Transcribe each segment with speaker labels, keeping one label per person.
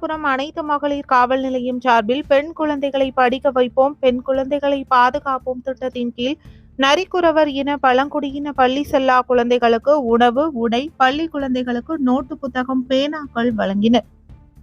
Speaker 1: தாராபுரம் அனைத்து மகளிர் காவல் நிலையம் சார்பில் பெண் குழந்தைகளை படிக்க வைப்போம் பெண் குழந்தைகளை பாதுகாப்போம் திட்டத்தின் கீழ் நரிக்குறவர் இன பழங்குடியின பள்ளி செல்லா குழந்தைகளுக்கு உணவு உடை பள்ளி குழந்தைகளுக்கு நோட்டு புத்தகம் பேனாக்கள் வழங்கினர்.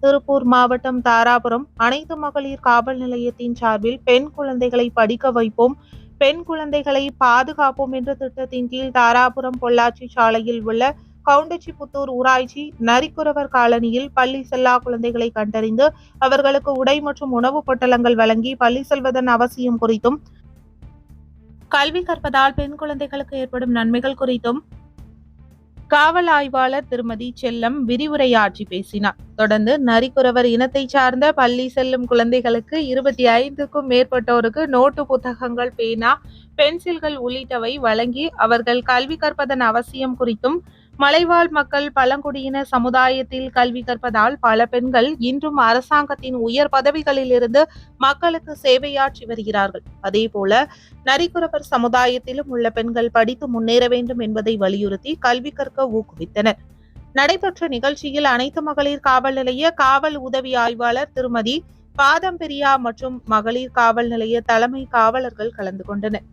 Speaker 1: திருப்பூர் மாவட்டம் தாராபுரம் அனைத்து மகளிர் காவல் நிலையத்தின் சார்பில் பெண் குழந்தைகளை படிக்க வைப்போம் பெண் குழந்தைகளை பாதுகாப்போம் என்ற திட்டத்தின் கீழ் தாராபுரம் பொள்ளாச்சி சாலையில் உள்ள கவுண்டச்சிபுத்தூர் ஊராட்சி நரிக்குறவர் காலனியில் பள்ளி செல்லா குழந்தைகளை கண்டறிந்து அவர்களுக்கு உடை மற்றும் உணவுப் பொட்டலங்கள் வழங்கி பள்ளி செல்வதன் அவசியம் குறித்தும் கல்வி கற்பதால் பெண் குழந்தைகளுக்கு ஏற்படும் நன்மைகள் குறித்தும் காவல் ஆய்வாளர் திருமதி செல்லம் விரிவுரையாற்றி பேசினார். தொடர்ந்து நரிக்குறவர் இனத்தை சார்ந்த பள்ளி செல்லும் குழந்தைகளுக்கு இருபத்தி ஐந்துக்கும் மேற்பட்டோருக்கு நோட்டு புத்தகங்கள் பேனா பென்சில்கள் உள்ளிட்டவை வழங்கி அவர்கள் கல்வி கற்பதன் அவசியம் குறித்தும் மலைவாழ் மக்கள் பழங்குடியின சமுதாயத்தில் கல்வி கற்பதால் பல பெண்கள் இன்றும் அரசாங்கத்தின் உயர் பதவிகளில் இருந்து மக்களுக்கு சேவையாற்றி வருகிறார்கள். அதேபோல நரிக்குறவர் சமுதாயத்திலும் உள்ள பெண்கள் படித்து முன்னேற வேண்டும் என்பதை வலியுறுத்தி கல்வி கற்க ஊக்குவித்தனர். நடைபெற்ற நிகழ்ச்சியில் அனைத்து மகளிர் காவல் நிலைய காவல் உதவி ஆய்வாளர் திருமதி பாதம்பெரியா மற்றும் மகளிர் காவல் நிலைய தலைமை காவலர்கள் கலந்து கொண்டனர்.